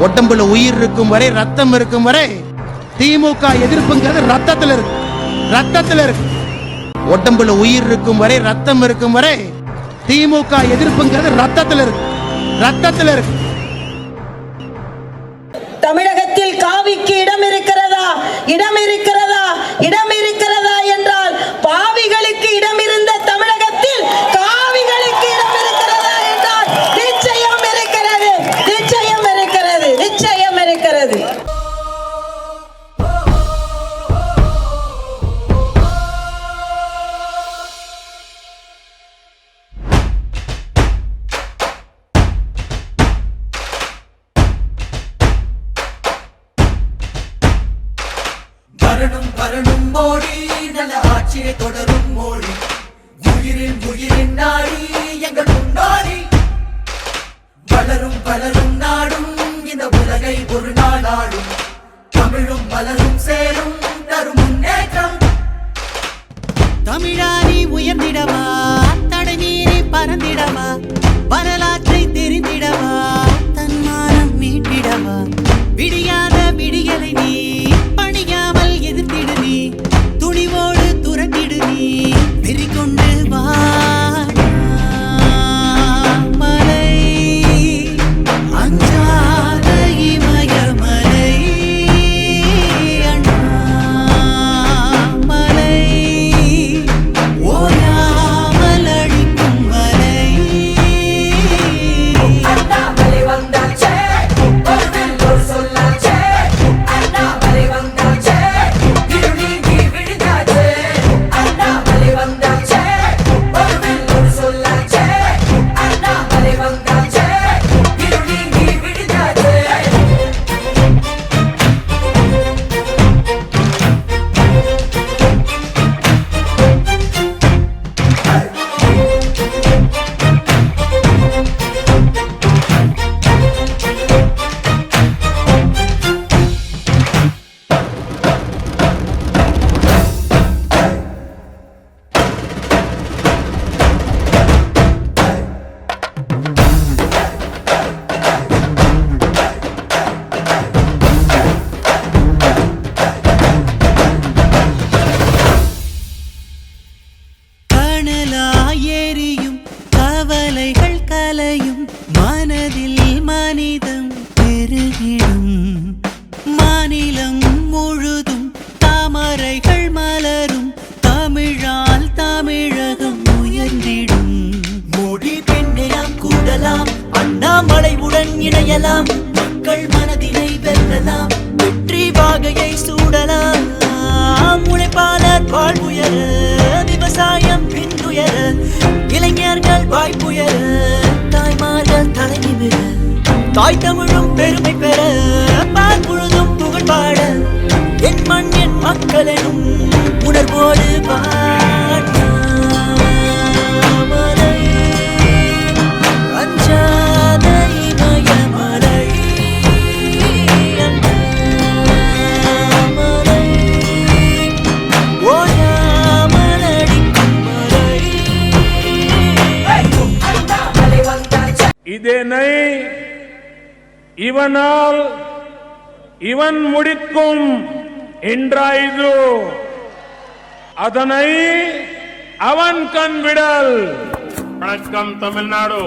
உடம்புல உயிர் இருக்கும் வரை ரத்தம் இருக்கும் வரை திமுக எதிர்ப்புங்கிறது ரத்தத்துல இருக்கு. ரத்தத்துல இருக்கு. உடம்புல உயிர் இருக்கும் வரை ரத்தம் இருக்கும் வரை திமுக எதிர்ப்புங்கிறது ரத்தத்துல இருக்கு. ரத்தத்துல இருக்கு. தமிழகத்தில் காவிக்கு இடம் இருக்கிறதா? இடம் வரணும் வரணும் மோடி. நல்ல ஆட்சியை தொடரும் மோடி. உயிரில் உயிரின் நாடி எங்கள் முன்னாடி. வளரும் வளரும் நாடும் இந்த உலகை ஒரு நாள் ஆடும் தமிழும் வளரும் சேரும் தரும் முன்னேற்றம். தமிழாரி உயர்ந்திடவா? தடை மீறி பறந்திடவா? வரலாற்றை மனதில் மனிதம் பெருகிடும். மாநிலம் முழுதும் தாமரைகள் மலரும். தமிழால் தமிழகம் உயர்ந்திடும். மொழி பெண்ணெல்லாம் கூடலாம். அண்ணாமலையுடன் இணையலாம். மக்கள் மனதினை வெல்லலாம் வெற்றி வாகையை சூடலாம். உழைப்பாளர் வாழ்வுயர விவசாயம் பின்னுயர இளைஞர்கள் வாய்ப்புயர. தாய்மார்கள் தாய் தமிழும் பெருமை பெற பால் முழுதும் புகழ் பாட என் மண் என் மக்கள் எனும் உணர்வோடு பாட்டாமலை இதனை இவனால் இவன் முடிக்கும் என்றாயுது. அதனை அவன் கண்விடல் வணக்கம் தமிழ்நாடு.